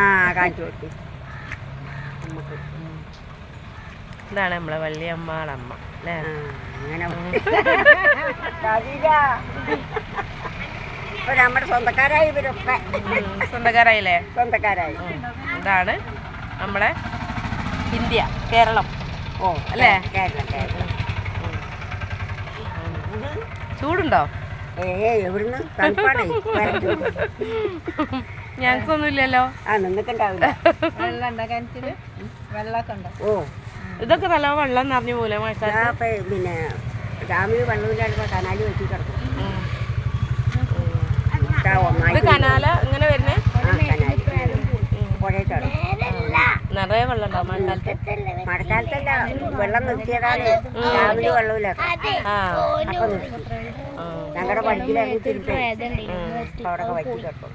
ആ കാണിച്ചു ഇതാണ് നമ്മളെ വള്ളിയമ്മാളമ്മ അല്ലേ? അങ്ങനെ കവിത. ഇപ്പൊ നമ്മുടെ സ്വന്തക്കാരായി ഇവരൊക്കെ. സ്വന്തക്കാരായില്ലേ? സ്വന്തക്കാരായി. ഇതാണ് നമ്മളെ ഇന്ത്യ കേരളം. ഓ അല്ലേ? കേരളം കേരളം. ചൂടുണ്ടോ? ഏ എവിടുന്ന്? തണുപ്പാണേ വരയ്ക്കുന്നു. ഞങ്ങൾക്കൊന്നും ഇല്ലല്ലോ ആ നിന്നിട്ടുണ്ടാവില്ല. വെള്ളം ഉണ്ടോ കിണറ്റിൽ? ഓ. ഇതൊക്കെ നല്ല വെള്ളം നിറഞ്ഞു പോലെ മഴക്കാലത്ത് പിന്നെ ഡാമിൽ വെള്ളമില്ലാണ്ട് കനാലി വെട്ടി കിടക്കും. നിറയെ വെള്ളം ഉണ്ടാവും മഴക്കാലത്ത് മഴക്കാലത്തല്ല വെള്ളം നിർത്തിയതാണ്. രാവിലെ വെള്ളമില്ല. ആ. അപ്പൊ നിർത്തി. ആ. ഞങ്ങളുടെ തിരിച്ചു വറ്റി കിടക്കും